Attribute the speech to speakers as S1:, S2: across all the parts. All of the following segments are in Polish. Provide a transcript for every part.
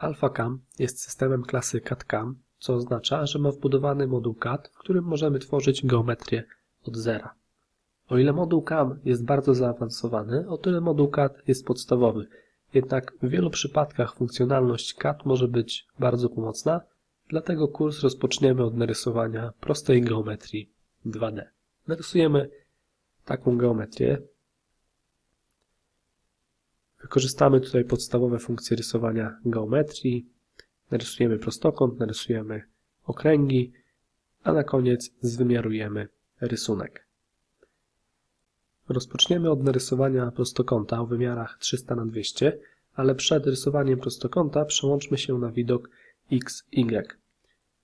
S1: AlphaCam jest systemem klasy CAD-CAM, co oznacza, że ma wbudowany moduł CAD, w którym możemy tworzyć geometrię od zera. O ile moduł CAM jest bardzo zaawansowany, o tyle moduł CAD jest podstawowy. Jednak w wielu przypadkach funkcjonalność CAD może być bardzo pomocna, dlatego kurs rozpoczniemy od narysowania prostej geometrii 2D. Narysujemy taką geometrię. Wykorzystamy tutaj podstawowe funkcje rysowania geometrii. Narysujemy prostokąt, narysujemy okręgi, a na koniec zwymiarujemy rysunek. Rozpoczniemy od narysowania prostokąta o wymiarach 300 na 200, ale przed rysowaniem prostokąta przełączmy się na widok XY.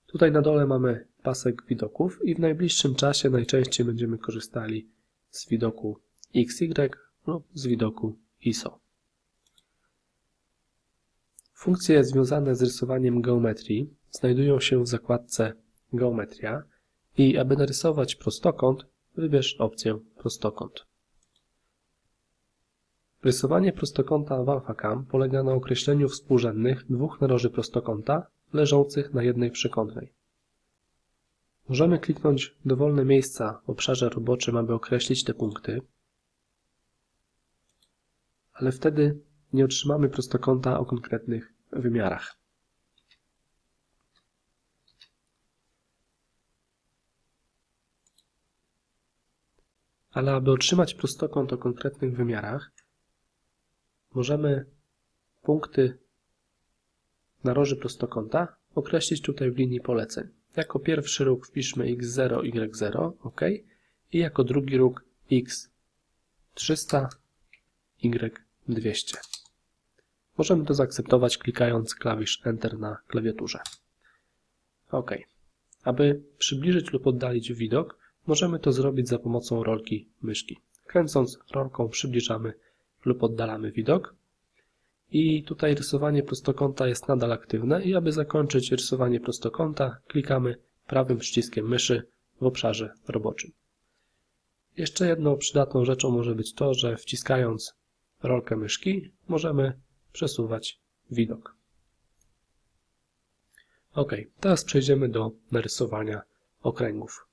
S1: Tutaj na dole mamy pasek widoków i w najbliższym czasie najczęściej będziemy korzystali z widoku XY lub z widoku ISO. Funkcje związane z rysowaniem geometrii znajdują się w zakładce Geometria i aby narysować prostokąt, wybierz opcję Prostokąt. Rysowanie prostokąta w AlphaCam polega na określeniu współrzędnych dwóch naroży prostokąta leżących na jednej przekątnej. Możemy kliknąć dowolne miejsca w obszarze roboczym, aby określić te punkty, ale wtedy nie otrzymamy prostokąta o konkretnych wymiarach. Ale aby otrzymać prostokąt o konkretnych wymiarach, możemy punkty naroży prostokąta określić tutaj w linii poleceń. Jako pierwszy róg wpiszmy x0, y0, ok. I jako drugi róg x300, y200. Możemy to zaakceptować klikając klawisz Enter na klawiaturze. OK. Aby przybliżyć lub oddalić widok, możemy to zrobić za pomocą rolki myszki. Kręcąc rolką przybliżamy lub oddalamy widok. I tutaj rysowanie prostokąta jest nadal aktywne i aby zakończyć rysowanie prostokąta, klikamy prawym przyciskiem myszy w obszarze roboczym. Jeszcze jedną przydatną rzeczą może być to, że wciskając rolkę myszki możemy przesuwać widok. Ok, teraz przejdziemy do narysowania okręgów.